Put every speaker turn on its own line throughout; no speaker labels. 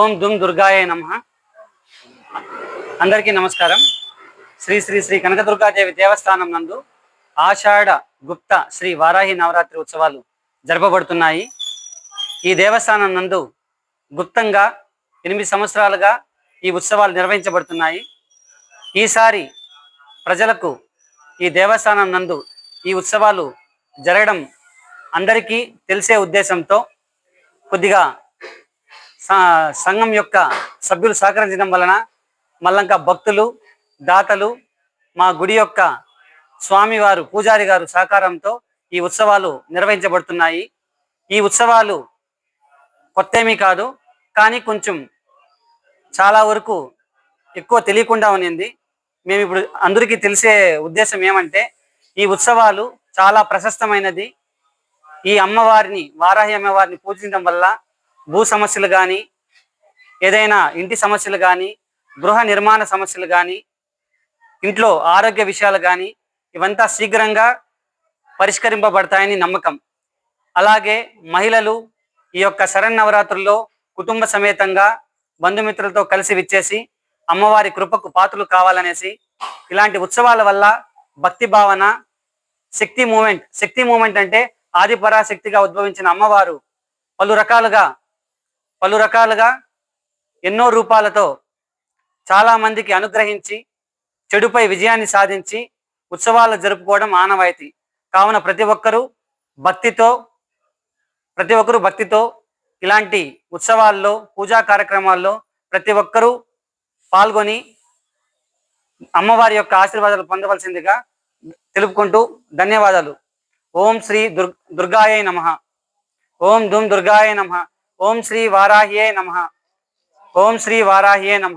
ఓం దుమ్ దుర్గాయ నమ. అందరికీ నమస్కారం. శ్రీ శ్రీ శ్రీ కనకదుర్గాదేవి దేవస్థానం నందు ఆషాఢ గుప్త శ్రీ వారాహి నవరాత్రి ఉత్సవాలు జరపబడుతున్నాయి. ఈ దేవస్థానం నందు గుప్తంగా ఎనిమిది సంవత్సరాలుగా ఈ ఉత్సవాలు నిర్వహించబడుతున్నాయి. ఈసారి ప్రజలకు ఈ దేవస్థానం నందు ఈ ఉత్సవాలు జరగడం అందరికీ తెలిసే ఉద్దేశంతో కొద్దిగా సంఘం యొక్క సభ్యులు సహకరించడం వలన మళ్ళంక భక్తులు దాతలు మా గుడి యొక్క స్వామివారు పూజారి గారు సహకారంతో ఈ ఉత్సవాలు నిర్వహించబడుతున్నాయి. ఈ ఉత్సవాలు కొత్తేమీ కాదు కానీ కొంచెం చాలా వరకు ఎక్కువ తెలియకుండా ఉన్నింది. మేము ఇప్పుడు అందరికీ తెలిసే ఉద్దేశం ఏమంటే ఈ ఉత్సవాలు చాలా ప్రశస్తమైనది. ఈ అమ్మవారిని వారాహి అమ్మవారిని పూజించడం వల్ల భూ సమస్యలు కానీ ఏదైనా ఇంటి సమస్యలు కానీ గృహ నిర్మాణ సమస్యలు కానీ ఇంట్లో ఆరోగ్య విషయాలు కానీ ఇవంతా శీఘ్రంగా పరిష్కరింపబడతాయని నమ్మకం. అలాగే మహిళలు ఈ యొక్క శరన్నవరాత్రుల్లో కుటుంబ సమేతంగా బంధుమిత్రులతో కలిసి విచ్చేసి అమ్మవారి కృపకు పాత్రలు కావాలనేసి ఇలాంటి ఉత్సవాల వల్ల భక్తి భావన శక్తి మూమెంట్ శక్తి మూమెంట్ అంటే ఆది పరాశక్తిగా ఉద్భవించిన అమ్మవారు పలు రకాలుగా పలు రకాలుగా ఎన్నో రూపాలతో చాలామందికి అనుగ్రహించి చెడుపై విజయాన్ని సాధించి ఉత్సవాలు జరుపుకోవడం ఆనవాయితీ. కావున ప్రతి ఒక్కరూ భక్తితో ప్రతి ఒక్కరూ భక్తితో ఇలాంటి ఉత్సవాల్లో పూజా కార్యక్రమాల్లో ప్రతి ఒక్కరూ పాల్గొని అమ్మవారి యొక్క ఆశీర్వాదాలు పొందవలసిందిగా తెలుపుకుంటూ ధన్యవాదాలు. ఓం శ్రీ దుర్ దుర్గాయ నమ. ఓం ధూమ్ దుర్గాయ నమ. ఓం శ్రీ వారాహ్యే నమ. ఓం శ్రీ వారాహ్యే నమ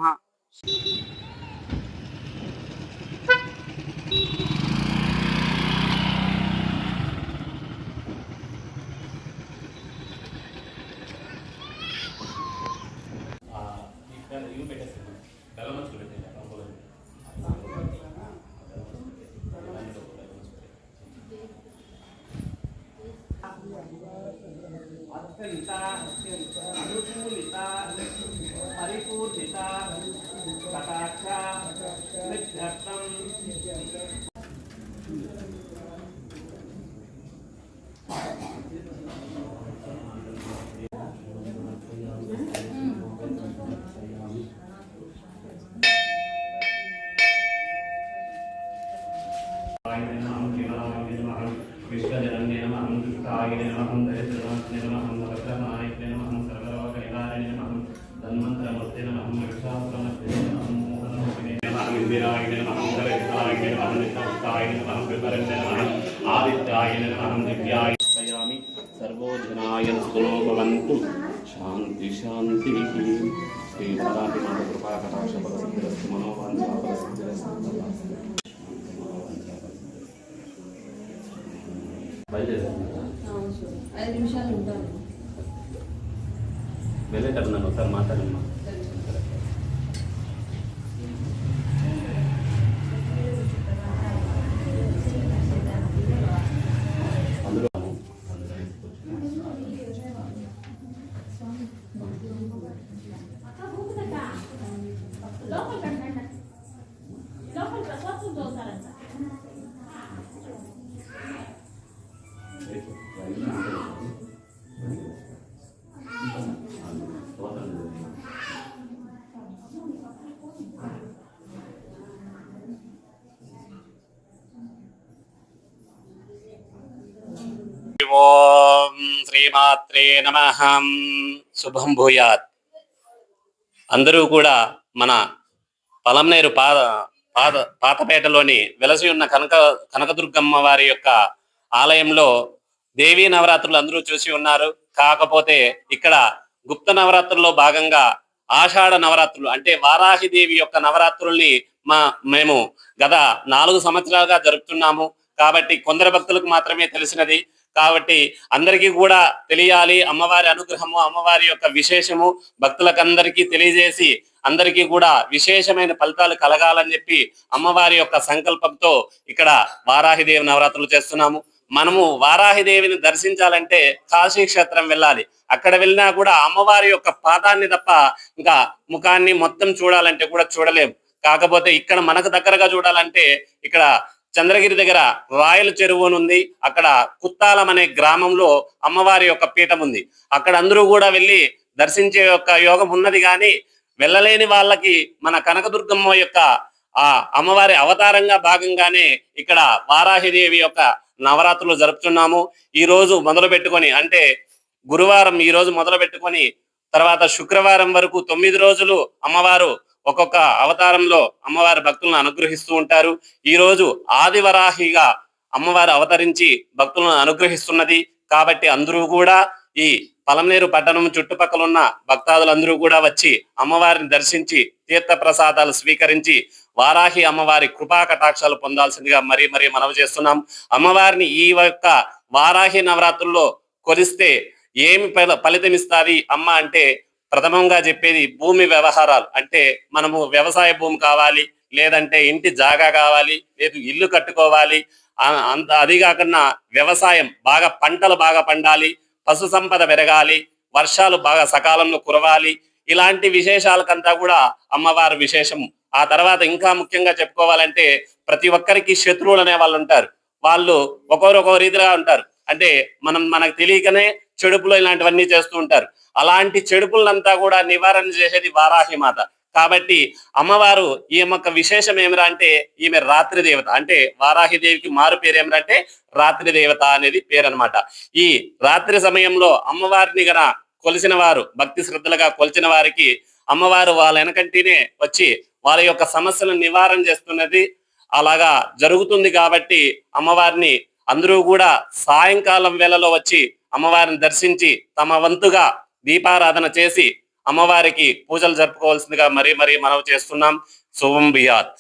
అత్యంత అనుకూలిత పరిపూర్ణిత కటాక్ష విద్యార్థం
విశ్వజనన్య నమః దుష్టాయ నమః దరిద్రనాథ్య నమః నవగ్రహాయ నమః సర్వలోకైలాయ నమః ధన్వంతరమూర్తి నమః విశ్వాసనమూర్తి నమః మోహనమూర్తి నమః ఇందిరాయ నమః దరిద్రాయ నమః నిత్యాయ నమః విపరంజ నమః ఆదిత్యాయ నమః దివ్యాయ స్మయామి సర్వోజనాయ సులో భవంతు శాంతి శాంతి శ్రీ సదాపి మాత కృపా కటాక్ష ఫలసిద్ధిరస్తు మనోవాంఛా ఫలసిద్ధిరస్తు బయలుదేరుతుందా
ఐదు నిమిషాలు ఉంటాను.
వెళ్ళేటప్పుడు నన్ను ఒకసారి మాట్లాడమ్మా. శ్రీమాత్రే నమ. శుభం భూయాత్. అందరూ కూడా మన పలంనేరు పాద పాద పాతపేటలోని వెలసి ఉన్న కనక కనకదుర్గమ్మ వారి యొక్క ఆలయంలో దేవీ నవరాత్రులు అందరూ చూసి ఉన్నారు. కాకపోతే ఇక్కడ గుప్త నవరాత్రుల్లో భాగంగా ఆషాఢ నవరాత్రులు అంటే వారాహిదేవి యొక్క నవరాత్రుల్ని మా మేము గత నాలుగు సంవత్సరాలుగా జరుపుతున్నాము. కాబట్టి కొందరు భక్తులకు మాత్రమే తెలిసినది. కాబట్టి అందరికీ కూడా తెలియాలి అమ్మవారి అనుగ్రహము అమ్మవారి యొక్క విశేషము భక్తులకందరికీ తెలియజేసి అందరికీ కూడా విశేషమైన ఫలితాలు కలగాలని చెప్పి అమ్మవారి యొక్క సంకల్పంతో ఇక్కడ వారాహిదేవి నవరాత్రులు చేస్తున్నాము. మనము వారాహిదేవిని దర్శించాలంటే కాశీ క్షేత్రం వెళ్ళాలి. అక్కడ వెళ్ళినా కూడా అమ్మవారి యొక్క పాదాన్ని తప్ప ఇంకా ముఖాన్ని మొత్తం చూడాలంటే కూడా చూడలేము. కాకపోతే ఇక్కడ మనకు దగ్గరగా చూడాలంటే ఇక్కడ చంద్రగిరి దగ్గర రాయల చెరువు అని ఉంది. అక్కడ కుత్తాలం అనే గ్రామంలో అమ్మవారి యొక్క పీఠం ఉంది. అక్కడ అందరూ కూడా వెళ్ళి దర్శించే యొక్క యోగం ఉన్నది కానీ వెళ్ళలేని వాళ్ళకి మన కనకదుర్గమ్మ యొక్క ఆ అమ్మవారి అవతారంగా భాగంగానే ఇక్కడ వారాహిదేవి యొక్క నవరాత్రులు జరుపుతున్నాము. ఈ రోజు మొదలు పెట్టుకొని అంటే గురువారం ఈ రోజు మొదలు పెట్టుకొని తర్వాత శుక్రవారం వరకు తొమ్మిది రోజులు అమ్మవారు ఒక్కొక్క అవతారంలో అమ్మవారి భక్తులను అనుగ్రహిస్తూ ఉంటారు. ఈ రోజు ఆదివరాహిగా అమ్మవారు అవతరించి భక్తులను అనుగ్రహిస్తున్నది. కాబట్టి అందరూ కూడా ఈ పలమనేరు పట్టణం చుట్టుపక్కల ఉన్న భక్తాదులందరూ కూడా వచ్చి అమ్మవారిని దర్శించి తీర్థ ప్రసాదాలు స్వీకరించి వారాహి అమ్మవారి కృపా కటాక్షాలు పొందాల్సిందిగా మరీ మరీ మనవి చేస్తున్నాం. అమ్మవారిని ఈ యొక్క వారాహి నవరాత్రుల్లో కొలిస్తే ఏమి ఫల- ఫలితం ఇస్తాది అమ్మ అంటే ప్రథమంగా చెప్పేది భూమి వ్యవహారాలు. అంటే మనము వ్యవసాయ భూమి కావాలి లేదంటే ఇంటి జాగా కావాలి లేదు ఇల్లు కట్టుకోవాలి. అంత అది కాకుండా వ్యవసాయం బాగా పంటలు బాగా పండాలి పశు సంపద పెరగాలి వర్షాలు బాగా సకాలంలో కురవాలి. ఇలాంటి విశేషాలకంతా కూడా అమ్మవారి విశేషం. ఆ తర్వాత ఇంకా ముఖ్యంగా చెప్పుకోవాలంటే ప్రతి ఒక్కరికి శత్రువులు అనే వాళ్ళు ఉంటారు. వాళ్ళు ఒక్కొరు ఒక్కో రీతిగా ఉంటారు. అంటే మనం మనకు తెలియకనే చెడుపులో ఇలాంటివన్నీ చేస్తూ ఉంటారు. అలాంటి చెడుపులంతా కూడా నివారణ చేసేది వారాహి మాత. కాబట్టి అమ్మవారు ఈ యొక్క విశేషం ఏమిరా అంటే ఈమె రాత్రి దేవత. అంటే వారాహి దేవికి మారు పేరు ఏమిరా అంటే రాత్రి దేవత అనేది పేరు అనమాట ఈ రాత్రి సమయంలో అమ్మవారిని గన కొలిసిన వారు భక్తి శ్రద్ధలుగా కొలిచిన వారికి అమ్మవారు వాళ్ళ వెనకంటినే వచ్చి వాళ్ళ యొక్క సమస్యలను నివారణ చేస్తున్నది అలాగా జరుగుతుంది కాబట్టి అమ్మవారిని అందరూ కూడా సాయంకాలం వేళలో వచ్చి అమ్మవారిని దర్శించి తమ వంతుగా దీపారాధన చేసి అమ్మవారికి పూజలు జరుపుకోవాల్సిందిగా మరీ మరీ మనవి చేస్తున్నాం. శుభం బియాత్.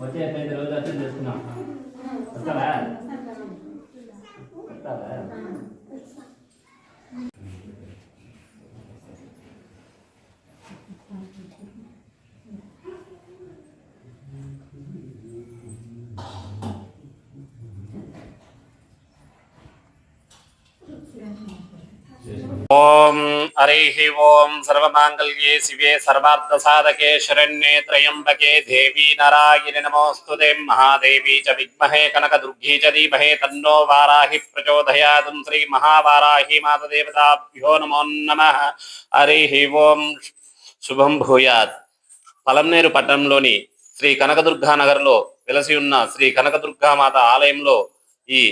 వచ్చే
ఓం హరి ఓం సర్వమాంగళ్యే శివే సర్వార్థ సాధకే శరణ్యే త్రయంబకే దేవీ నారాయణి నమోస్తుతే మహాదేవీ చ విద్మహే కనక దుర్గీ చ ధీమహే తన్నో వారాహి ప్రచోదయాదం శ్రీ మహావారాహి మాత దేవతాభ్యో నమో నమః హరి ఓం శుభం భూయాత్. పలంనేరు పట్టణంలోని శ్రీ కనకదుర్గా నగర్లో వెలసి ఉన్న శ్రీ కనకదుర్గా మాత ఆలయంలో ఈ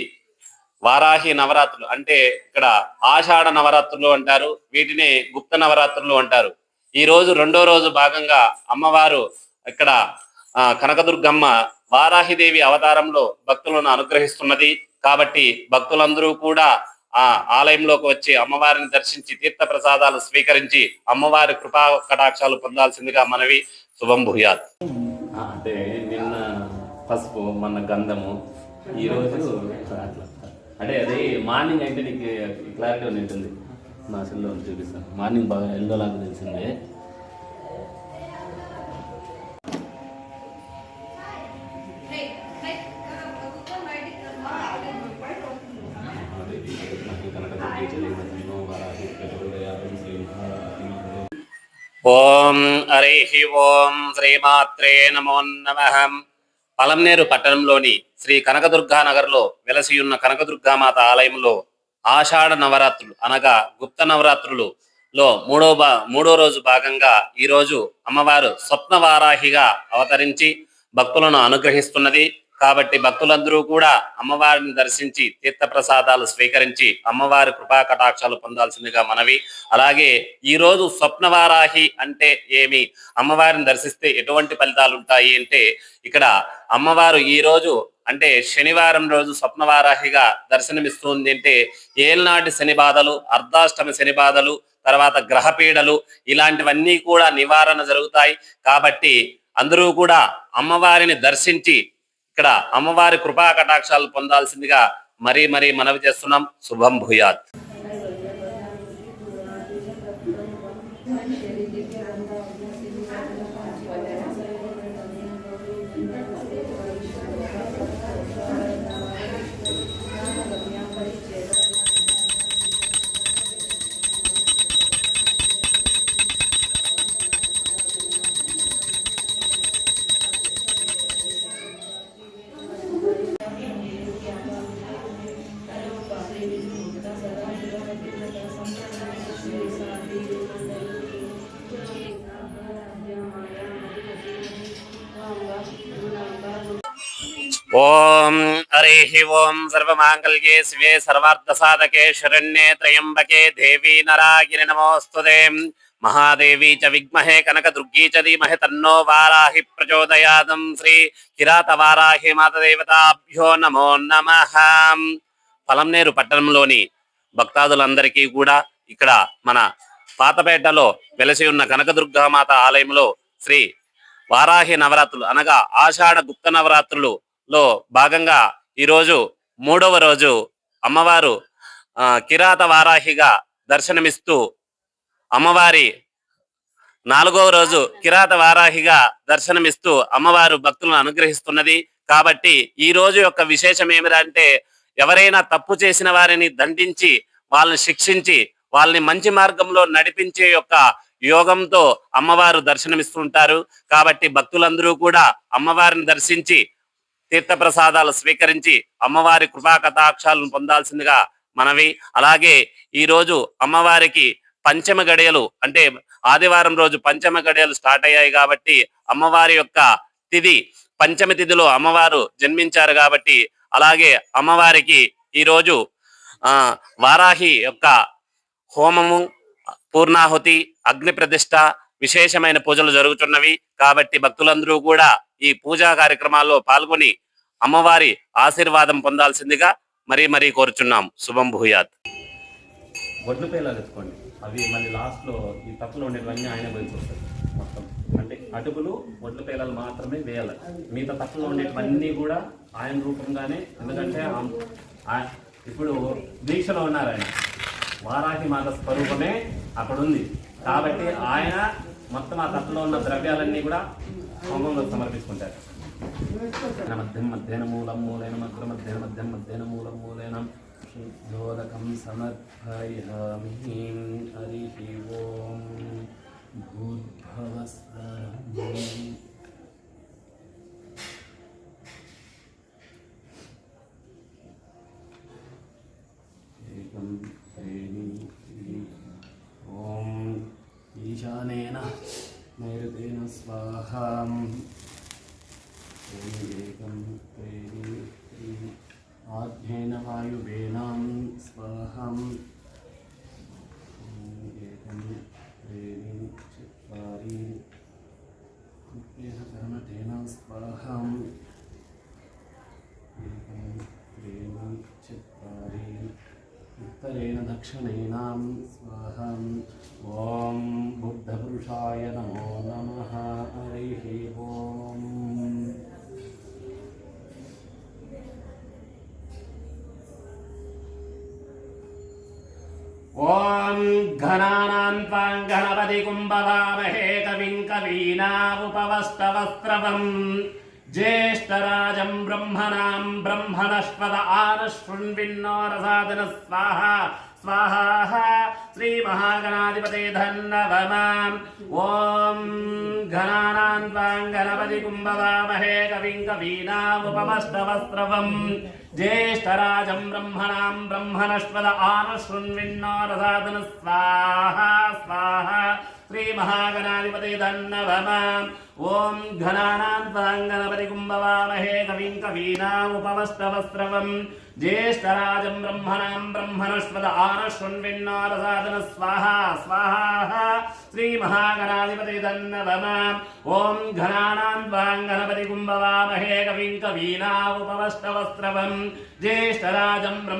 వారాహి నవరాత్రులు అంటే ఇక్కడ ఆషాఢ నవరాత్రులు అంటారు వీటిని గుప్త నవరాత్రులు అంటారు. ఈ రోజు రెండో రోజు భాగంగా అమ్మవారు ఇక్కడ కనకదుర్గమ్మ వారాహిదేవి అవతారంలో భక్తులను అనుగ్రహిస్తున్నది. కాబట్టి భక్తులందరూ కూడా ఆ ఆలయంలోకి వచ్చి అమ్మవారిని దర్శించి తీర్థ ప్రసాదాలు స్వీకరించి అమ్మవారి కృపా కటాక్షాలు పొందాల్సిందిగా మనవి. శుభం భూయాత్.
అంటే నిన్న పసుపు మన గంధము ఈరోజు అంటే అది మార్నింగ్ అయితే నీకు క్లారిటీ ఉంటుంది నా సెల్లో చూపిస్తాను మార్నింగ్ బాగా ఎల్లో లాగా తెలిసిందే.
ఓం హరి ఓం శ్రీమాత్రే నమో నమ. పలంనేరు పట్టణంలోని శ్రీ కనకదుర్గా నగర్లో వెలసియున్న కనకదుర్గామాత ఆలయంలో ఆషాఢ నవరాత్రులు అనగా గుప్త నవరాత్రులు లో మూడో బా మూడో రోజు భాగంగా ఈ రోజు అమ్మవారు స్వప్నవారాహిగా అవతరించి భక్తులను అనుగ్రహిస్తున్నది. కాబట్టి భక్తులందరూ కూడా అమ్మవారిని దర్శించి తీర్థ ప్రసాదాలు స్వీకరించి అమ్మవారి కృపా కటాక్షాలు పొందాల్సిందిగా మనవి. అలాగే ఈ రోజు స్వప్నవారాహి అంటే ఏమి? అమ్మవారిని దర్శిస్తే ఎటువంటి ఫలితాలు ఉంటాయి అంటే ఇక్కడ అమ్మవారు ఈ రోజు అంటే శనివారం రోజు స్వప్నవారాహిగా దర్శనమిస్తుంది అంటే ఏల్నాటి శని బాధలు అర్ధాష్టమి శని బాధలు తర్వాత గ్రహపీడలు ఇలాంటివన్నీ కూడా నివారణ జరుగుతాయి. కాబట్టి అందరూ కూడా అమ్మవారిని దర్శించి ఇక్కడ అమ్మవారి కృపా కటాక్షాలు పొందాల్సిందిగా మరీ మరీ మనవి చేస్తున్నాం. శుభం భూయాత్.
ఓం సర్వమాంగళ్యే శివే సర్వార్థ సాధకే శరణ్యే త్రయంబకే దేవీ నరాగిరి నమోస్తుదే మహాదేవి చ విగ్మహే కనక దుర్గీ చ ధీమహే తన్నో వారాహి ప్రచోదయాదం శ్రీ కిరాత వారాహి మాతదేవతాభ్యో నమో నమ పలంనేరు పట్టణంలోని భక్తాదులందరికీ కూడా ఇక్కడ మన పాతపేటలో వెలసి ఉన్న కనకదుర్గామాత ఆలయంలో శ్రీ వారాహి నవరాత్రులు అనగా ఆషాఢ గుప్త నవరాత్రులు లో భాగంగా ఈరోజు మూడవ రోజు అమ్మవారు కిరాత వారాహిగా దర్శనమిస్తూ అమ్మవారి నాలుగవ రోజు కిరాత వారాహిగా దర్శనమిస్తూ అమ్మవారు భక్తులను అనుగ్రహిస్తున్నది. కాబట్టి ఈ రోజు యొక్క విశేషం ఏమిటంటే ఎవరైనా తప్పు చేసిన వారిని దండించి వాళ్ళని శిక్షించి వాళ్ళని మంచి మార్గంలో నడిపించే యొక్క యోగంతో అమ్మవారు దర్శనమిస్తుంటారు కాబట్టి భక్తులందరూ కూడా అమ్మవారిని దర్శించి తీర్థప్రసాదాలు స్వీకరించి అమ్మవారి కృపా కటాక్షాలను పొందాల్సిందిగా మనవి. అలాగే ఈరోజు అమ్మవారికి పంచమ గడియలు అంటే ఆదివారం రోజు పంచమ గడియలు స్టార్ట్ అయ్యాయి కాబట్టి అమ్మవారి యొక్క తిథి పంచమి తిథిలో అమ్మవారు జన్మించారు కాబట్టి అలాగే అమ్మవారికి ఈరోజు ఆ వారాహి యొక్క హోమము పూర్ణాహుతి అగ్ని ప్రతిష్ట విశేషమైన పూజలు జరుగుతున్నవి. కాబట్టి భక్తులందరూ కూడా ఈ పూజా కార్యక్రమాల్లో పాల్గొని అమ్మవారి ఆశీర్వాదం పొందాల్సిందిగా మరీ మరీ కోరుచున్నాం. శుభం భూయాత్.
వడ్లు పేలాలు ఎత్తుకోండి. అవి మళ్ళీ లాస్ట్లో ఈ పక్కన ఉండేవన్నీ ఆయన పోయిపోతాయి మొత్తం. అంటే అటుకులు వడ్ల పేలాలు మాత్రమే వేయాలి. మిగతా పక్కన ఉండేటివన్నీ కూడా ఆయన రూపంగానే ఎందుకంటే ఇప్పుడు దీక్షలో ఉన్నారు ఆయన. వారాహి మాత స్వరూపమే అక్కడ ఉంది కాబట్టి ఆయన మొత్తం ఆ తప్పులో ఉన్న ద్రవ్యాలన్నీ కూడా హోమంలో సమర్పించుకుంటారు మధ్యం మధ్యన మూలం మూలైన మధ్య మధ్యన మధ్యం మధ్యన మూలం మూలైన శుద్ధోదకం సమర్పయామి హరి ఓం భూర్భవస్వరం ఏకం త్రీణి ఓం ఈశానేన నైరుతేన స్వాహాం ఏకం త్రీణి వాయువేనాం స్వాహం ఏకం త్రీణి చత్వారి కర్మతేన స్వాహం ఏకం త్రీణి చత్వారి ఉత్తరేణ దక్షిణేనాం ఓం ఘనానాం త్వాం గణపతి కుంభవామహే కవిం కవీనాముపవస్తవస్త్రవం. జ్యేష్ఠరాజం బ్రహ్మణాం బ్రహ్మణస్పద ఆనశృణ్విన్నోరసాదన స్వాహ. స్వాహ శ్రీ మహాగణాధిపతే ధన్నవమాం. ఓం ఘనానాం త్వాం గణపతి కుంభవామహే కవిం కవీనాముపవస్తవస్త్రవం జ్యేష్ఠరాజం బ్రహ్మణాం బ్రహ్మణస్పద ఆనశృణ్విన్నోరసాదన స్వాహ స్వాహ శ్రీ మహాగణాధిపతి ధన్నవమాం ఓం ఘనానాం త్వాం గణపతి కుంభవామహే కవిం కవీనాముపవస్తవస్త్రవం జ్యేష్ఠరాజం బ్రహ్మణాం బ్రహ్మణస్పద ఆనశృణ్విన్నోరసాదన స్వాహ స్వాహ శ్రీ మహాగణాధిపతి ధన్నవమాం ఓం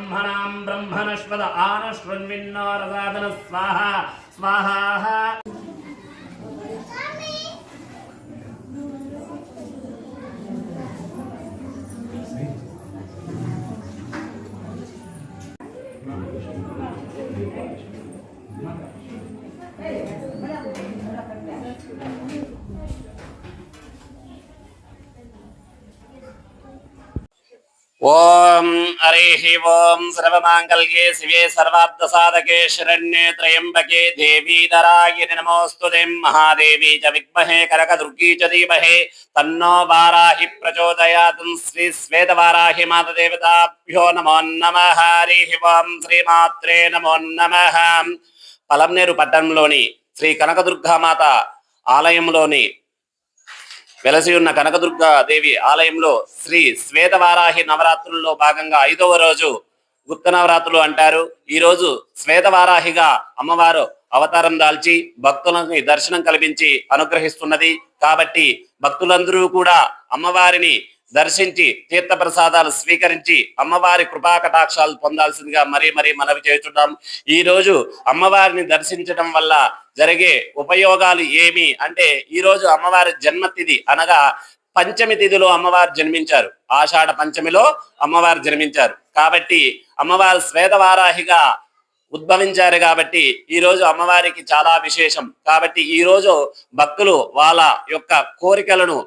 ఘనానాం త్వాం గణపతి కుంభవామహే కవిం కవీనాముపవస్తవస్త్రవం జ్యేష్ఠరాజం
ఓం హరి ఓం సర్వమాంగళ్యే శివే సర్వార్థ సాధకే శరణ్యే త్రయంబకే దేవీ నరాగిరి నమోస్తుతే మహాదేవి చ విద్మహే కనక దుర్గీ చ ధీమహే తన్నో వారాహి ప్రచోదయాత్ శ్రీ శ్వేత వారాహి మాత దేవతాభ్యో నమో నమ. హరి ఓం శ్రీమాత్రే నమో నమ. పలంనేరు పట్టణంలోని శ్రీ కనకదుర్గామాత ఆలయంలోని
వెలసి ఉన్న కనకదుర్గా దేవి ఆలయంలో శ్రీ శ్వేతవారాహి నవరాత్రుల్లో భాగంగా ఐదవ రోజు గుప్త నవరాత్రులు అంటారు. ఈ రోజు శ్వేతవారాహిగా అమ్మవారు అవతారం దాల్చి భక్తులని దర్శనం కల్పించి అనుగ్రహిస్తున్నది. కాబట్టి భక్తులందరూ కూడా అమ్మవారిని దర్శించి తీర్థ ప్రసాదాలు స్వీకరించి అమ్మవారి కృపా కటాక్షాలు పొందాల్సిందిగా మరీ మరీ మనవి చేస్తున్నాం ఈ రోజు అమ్మవారిని దర్శించడం వల్ల జరిగే ఉపయోగాలు ఏమి అంటే ఈ రోజు అమ్మవారి జన్మతిథి అనగా పంచమి తిథిలో అమ్మవారు జన్మించారు. ఆషాఢ పంచమిలో అమ్మవారు జన్మించారు. కాబట్టి అమ్మవారు శ్వేతవారాహిగా ఉద్భవించారు కాబట్టి ఈ రోజు అమ్మవారికి చాలా విశేషం. కాబట్టి ఈ రోజు భక్తులు వాళ్ళ యొక్క కోరికలను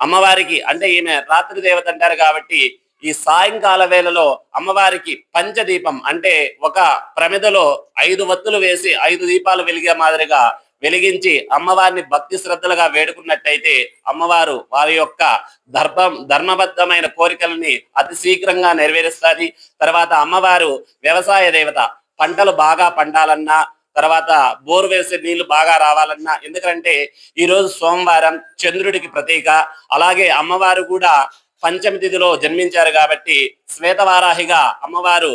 అమ్మవారికి అంటే ఈమె రాత్రి దేవత అంటారు కాబట్టి ఈ సాయంకాల వేళలో అమ్మవారికి పంచదీపం అంటే ఒక ప్రమిదలో ఐదు వత్తులు వేసి ఐదు దీపాలు వెలిగే మాదిరిగా వెలిగించి అమ్మవారిని భక్తి శ్రద్ధలుగా వేడుకున్నట్టయితే అమ్మవారు వారి యొక్క ధర్మం ధర్మబద్ధమైన కోరికలని అతి శీఘ్రంగా నెరవేరుస్తుంది. తర్వాత అమ్మవారు వ్యవసాయ దేవత పంటలు బాగా పండాలన్నా తర్వాత బోర్ వేసే నీళ్ళు బాగా రావాలన్నా ఎందుకంటే ఈ రోజు సోమవారం చంద్రుడికి ప్రతీక. అలాగే అమ్మవారు కూడా పంచమి తిథిలో జన్మించారు కాబట్టి శ్వేతవారాహిగా అమ్మవారు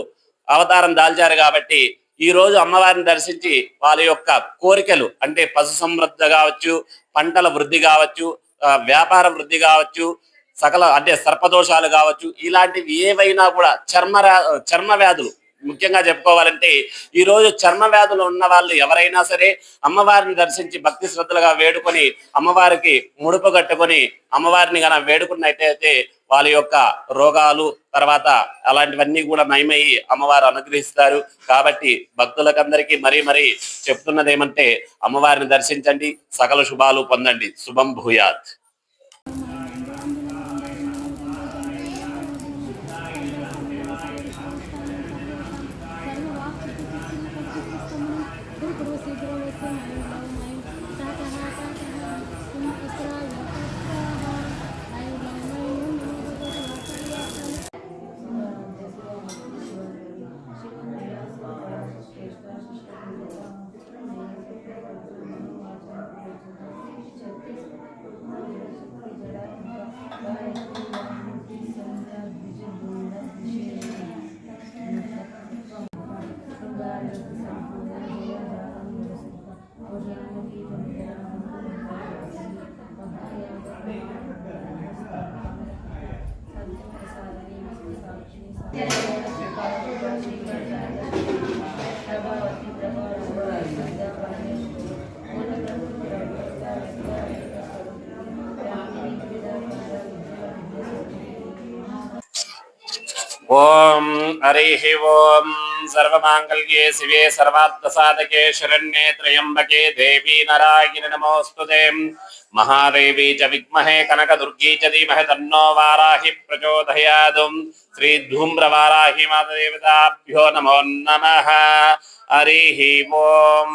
అవతారం దాల్చారు కాబట్టి ఈ రోజు అమ్మవారిని దర్శించి వాళ్ళ యొక్క కోరికలు అంటే పశు సమృద్ధి కావచ్చు పంటల వృద్ధి కావచ్చు వ్యాపార వృద్ధి కావచ్చు సకల అంటే సర్పదోషాలు కావచ్చు ఇలాంటివి ఏవైనా కూడా చర్మ చర్మ వ్యాధులు ముఖ్యంగా చెప్పుకోవాలంటే ఈ రోజు చర్మ వ్యాధులు ఉన్న వాళ్ళు ఎవరైనా సరే అమ్మవారిని దర్శించి భక్తి శ్రద్ధలుగా వేడుకొని అమ్మవారికి ముడుపు కట్టుకొని అమ్మవారిని గన వేడుకున్నట్టయితే వాళ్ళ యొక్క రోగాలు తర్వాత అలాంటివన్నీ కూడా నయమయ్యి అమ్మవారు అనుగ్రహిస్తారు. కాబట్టి భక్తులకందరికీ మరీ మరీ చెప్తున్నది ఏమంటే అమ్మవారిని దర్శించండి సకల శుభాలు పొందండి. శుభం భూయాత్. ఓం హరిః ఓం సర్వమాంగళ్యే శివే సర్వార్థసాధకే శరణ్యే త్రయంబకే దేవీ నారాయణ నమోస్తుతే మహాదేవీ చ విద్మహే కనకదుర్గీ చ ధీమహి తన్నో వారాహి ప్రచోదయాదు. శ్రీ ధూమ్రవారాహి మాతదేవతాభ్యో నమో నమ. హరిః ఓం.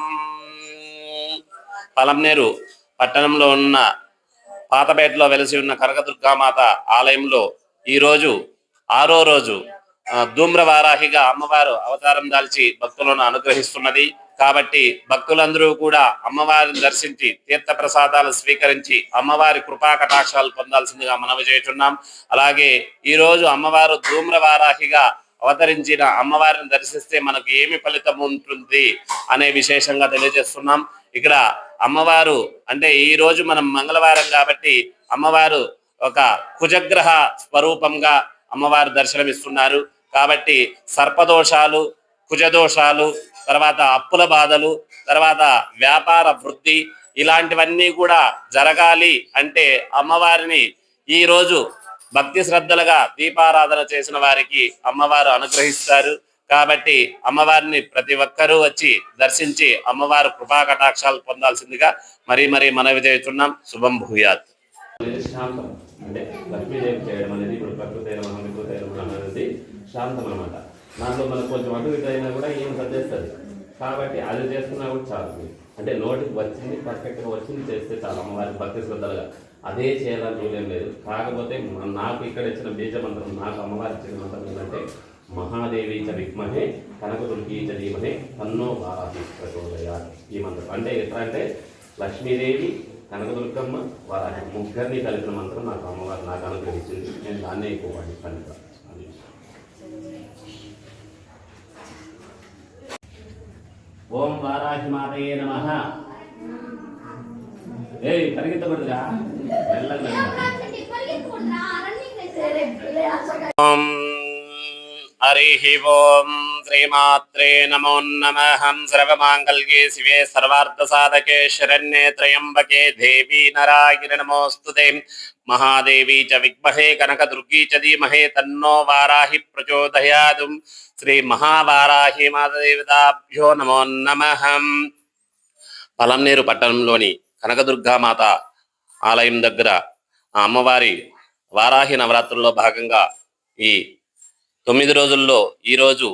పలంనేరు పట్టణంలో ఉన్న పాతపేటలో వెలసి ఉన్న కనకదుర్గామాత ఆలయంలో ఈ రోజు ఆరో రోజు ధూమ్రవారాహిగా అమ్మవారు అవతారం దాల్చి భక్తులను అనుగ్రహిస్తున్నది. కాబట్టి భక్తులందరూ కూడా అమ్మవారిని దర్శించి తీర్థ ప్రసాదాలు స్వీకరించి అమ్మవారి కృపా కటాక్షాలు పొందాల్సిందిగా మనవి చేస్తున్నాం అలాగే ఈ రోజు అమ్మవారు ధూమ్రవారాహిగా అవతరించిన అమ్మవారిని దర్శిస్తే మనకు ఏమి ఫలితం ఉంటుంది అనే విశేషంగా తెలియజేస్తున్నాం. ఇక్కడ అమ్మవారు అంటే ఈ రోజు మనం మంగళవారం కాబట్టి అమ్మవారు ఒక కుజగ్రహ స్వరూపంగా అమ్మవారు దర్శనమిస్తున్నారు. కాబట్టి సర్పదోషాలు కుజదోషాలు తర్వాత అప్పుల బాధలు తర్వాత వ్యాపార వృద్ధి ఇలాంటివన్నీ కూడా జరగాలి అంటే అమ్మవారిని ఈ రోజు భక్తి శ్రద్ధలుగా దీపారాధన చేసిన వారికి అమ్మవారు అనుగ్రహిస్తారు. కాబట్టి అమ్మవారిని ప్రతి ఒక్కరూ వచ్చి దర్శించి అమ్మవారు కృపా కటాక్షాలు పొందాల్సిందిగా మరీ మరీ మనవి చేస్తున్నాం. శుభం భూయాత్.
అంటే లక్ష్మీదేవి చేయడం అనేది ఇప్పుడు ప్రకృతి అయిన మనం వికృతి అయిన మనం అనేది శాంతం అనమాట దాంట్లో మనకు కొంచెం అటు ఇటు అయినా కూడా ఏం సర్దేస్తుంది. కాబట్టి అది చేసుకున్నా కూడా చాలు అంటే నోటికి వచ్చింది పర్ఫెక్ట్గా వచ్చింది చేస్తే చాలు. అమ్మవారి భక్తి శ్రద్ధలుగా. అదే చేయాలని రూల్ లేదు. కాకపోతే నాకు ఇక్కడ ఇచ్చిన బీజ మంత్రం నాకు అమ్మవారి ఇచ్చిన మంత్రం ఏంటంటే మహాదేవి చ విద్మహే కనకదుర్గి చ ధీమహే తన్నో వారాహి ప్రచోదయ ఈ మంత్రం. అంటే ఎట్లా అంటే లక్ష్మీదేవి కనకదుర్గమ్మ వారాహి ముగ్గురిని కలిపిన మంత్రం నాకు అమ్మవారు నాకు అనుగ్రహించింది. నేను దాన్నే ఎక్కువ వాడి పండుగ అది ఓం వారాహిమాతయే నమ. ఏ పరిగెత్తకూడదురా. మెల్లగా
ఓం హరి ఓం. శ్రీమాత్రే నమో నమ. సర్వమాంగళ్యే శివే సర్వార్థ సాధకే శరణ్యే త్రయంబకే దేవీ నరాగిరి నమోస్తుతే మహాదేవి చ విద్మహే కనకదుర్గీ చ ధీమహే తన్నో వారాహి ప్రచోదయాదు. శ్రీ మహావారాహి మాతదేవతాభ్యో నమో నమ. పలంనేరు పట్టణంలోని కనకదుర్గామాత ఆలయం దగ్గర ఆ అమ్మవారి వారాహి నవరాత్రుల్లో భాగంగా ఈ తొమ్మిది రోజుల్లో ఈ రోజు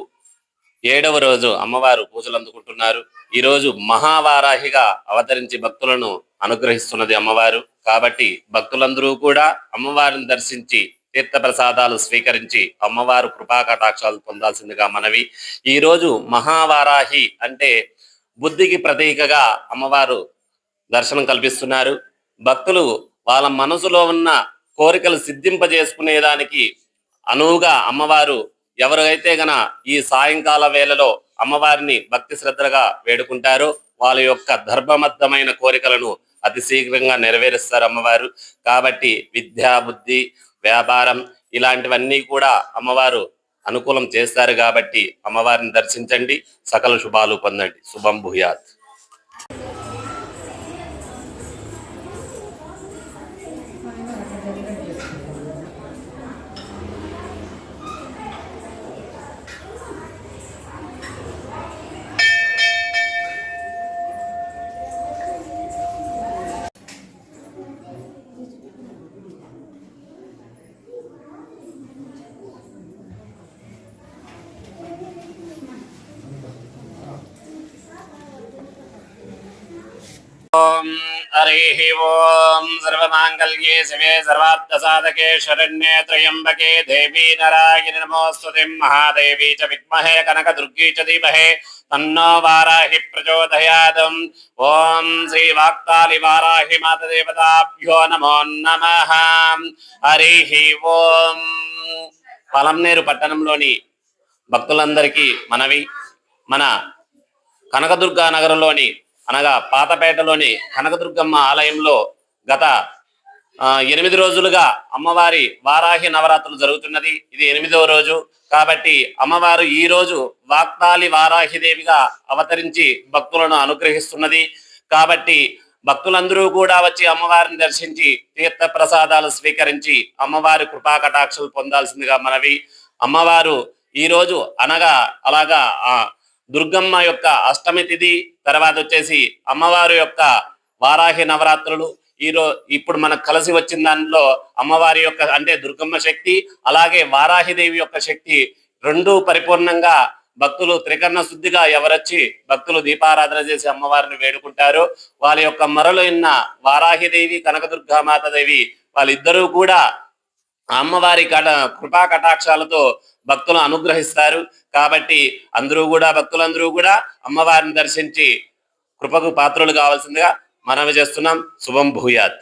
ఏడవ రోజు అమ్మవారు పూజలు అందుకుంటున్నారు. ఈ రోజు మహావారాహిగా అవతరించి భక్తులను అనుగ్రహిస్తున్నది అమ్మవారు. కాబట్టి భక్తులందరూ కూడా అమ్మవారిని దర్శించి తీర్థ ప్రసాదాలు స్వీకరించి అమ్మవారు కృపా కటాక్షాలు పొందాల్సిందిగా మనవి. ఈ రోజు మహావారాహి అంటే బుద్ధికి ప్రతీకగా అమ్మవారు దర్శనం కల్పిస్తున్నారు. భక్తులు వాళ్ళ మనసులో ఉన్న కోరికలు సిద్ధింపజేసుకునేదానికి అనువుగా అమ్మవారు ఎవరైతే గన ఈ సాయంకాల వేళలో అమ్మవారిని భక్తి శ్రద్ధగా వేడుకుంటారో వాళ్ళ యొక్క ధర్మబద్ధమైన కోరికలను అతి శీఘ్రంగా నెరవేరుస్తారు అమ్మవారు. కాబట్టి విద్యా బుద్ధి వ్యాపారం ఇలాంటివన్నీ కూడా అమ్మవారు అనుకూలం చేస్తారు కాబట్టి అమ్మవారిని దర్శించండి. సకల శుభాలు పొందండి. శుభం భూయాత్. ఓం హరి ఓం సర్వమాంగళ్యే శివే సర్వార్థసాధకే శరణ్యే త్రయంబకే దేవీ నరాగిరి నమోస్తుతి మహాదేవీ చ విద్మహే కనకదుర్గీ చ ధీమహే తన్నో వారాహి ప్రచోదయాదం ఓం శ్రీ వాక్తాలి వారాహి మాతదేవతాభ్యో నమో నమ హరి ఓం పలంనేరు పట్టణంలోని భక్తులందరికీ మనవి మన కనకదుర్గా నగరంలోని అనగా పాతపేటలోని కనకదుర్గమ్మ ఆలయంలో గత ఎనిమిది రోజులుగా అమ్మవారి వారాహి నవరాత్రులు జరుగుతున్నది. ఇది ఎనిమిదవ రోజు కాబట్టి అమ్మవారు ఈ రోజు వాక్తాలి వారాహిదేవిగా అవతరించి భక్తులను అనుగ్రహిస్తున్నది. కాబట్టి భక్తులందరూ కూడా వచ్చి అమ్మవారిని దర్శించి తీర్థ ప్రసాదాలు స్వీకరించి అమ్మవారి కృపా కటాక్షలు పొందాల్సిందిగా మనవి. అమ్మవారు ఈ రోజు అనగా అలాగా దుర్గమ్మ యొక్క అష్టమి తిథి తర్వాత వచ్చేసి అమ్మవారి యొక్క వారాహి నవరాత్రులు. ఈ ఇప్పుడు మనకు కలిసి వచ్చిన దాంట్లో అమ్మవారి యొక్క అంటే దుర్గమ్మ శక్తి అలాగే వారాహిదేవి యొక్క శక్తి రెండు పరిపూర్ణంగా భక్తులు త్రికరణ శుద్ధిగా ఎవరొచ్చి భక్తులు దీపారాధన చేసి అమ్మవారిని వేడుకుంటారు. వాళ్ళ యొక్క మరలు ఉన్న వారాహిదేవి కనకదుర్గామాతదేవి వాళ్ళిద్దరూ కూడా అమ్మవారి కట కృపా కటాక్షాలతో భక్తులు అనుగ్రహిస్తారు. కాబట్టి అందరూ కూడా భక్తులందరూ కూడా అమ్మవారిని దర్శించి కృపకు పాత్రలు కావాల్సిందిగా మనవి చేస్తున్నాం. శుభం భూయాత్.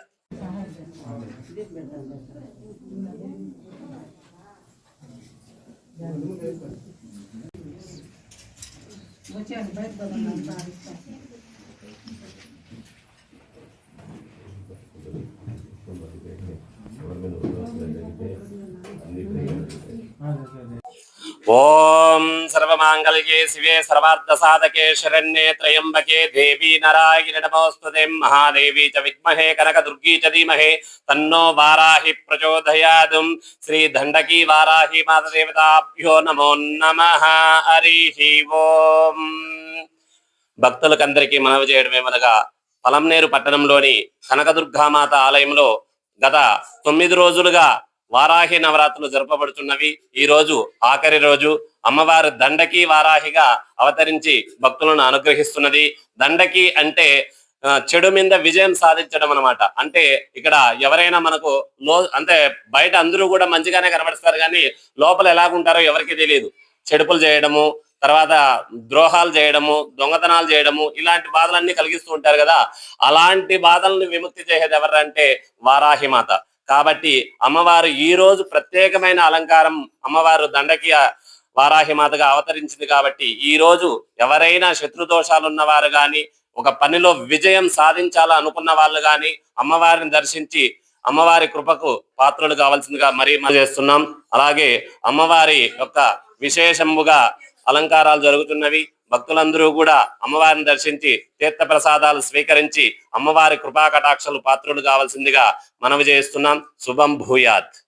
ఓం సర్వమాంగళ్యే శివే సర్వార్థ సాధకే శరణ్యే త్రయంబకే దేవీ నారాయణ నమోస్తుతే మహాదేవీ చ విద్మహే కనకదుర్గీ చ ధీమహే తన్నో వారాహి ప్రచోదయాదు. శ్రీ దండకీ వారాహి మాతదేవతాభ్యో నమో నమ. హరి ఓం. భక్తులకందరికీ మనవి చేయడమేమనగా పలంనేరు పట్టణంలోని కనకదుర్గామాత ఆలయంలో గత తొమ్మిది రోజులుగా వారాహి నవరాత్రులు జరపబడుతున్నవి. ఈ రోజు ఆఖరి రోజు అమ్మవారు దండకి వారాహిగా అవతరించి భక్తులను అనుగ్రహిస్తున్నది. దండకి అంటే చెడు మీద విజయం సాధించడం అన్నమాట. అంటే ఇక్కడ ఎవరైనా మనకు లో అంటే బయట అందరూ కూడా మంచిగానే కనబడతారు కానీ లోపల ఎలాగుంటారో ఎవరికి తెలియదు. చెడుపులు చేయడము తర్వాత ద్రోహాలు చేయడము దొంగతనాలు చేయడము ఇలాంటి బాధలన్నీ కలిగిస్తూ ఉంటారు కదా. అలాంటి బాధలను విముక్తి చేసేది ఎవరంటే వారాహిమాత కాబట్టి అమ్మవారు ఈ రోజు ప్రత్యేకమైన అలంకారం అమ్మవారు దండకి వారాహిమాతగా అవతరించింది కాబట్టి ఈ రోజు ఎవరైనా శత్రు దోషాలు కానీ ఒక పనిలో విజయం సాధించాలా అనుకున్న వాళ్ళు కానీ అమ్మవారిని దర్శించి అమ్మవారి కృపకు పాత్రలు కావాల్సిందిగా మరీ చేస్తున్నాం. అలాగే అమ్మవారి యొక్క విశేషముగా అలంకారాలు జరుగుతున్నవి. భక్తులందరూ కూడా అమ్మవారిని దర్శించి తీర్థ ప్రసాదాలు స్వీకరించి అమ్మవారి కృపా కటాక్షలు పాత్రులు కావాల్సిందిగా మనవి చేస్తున్నాం. శుభం భూయాత్.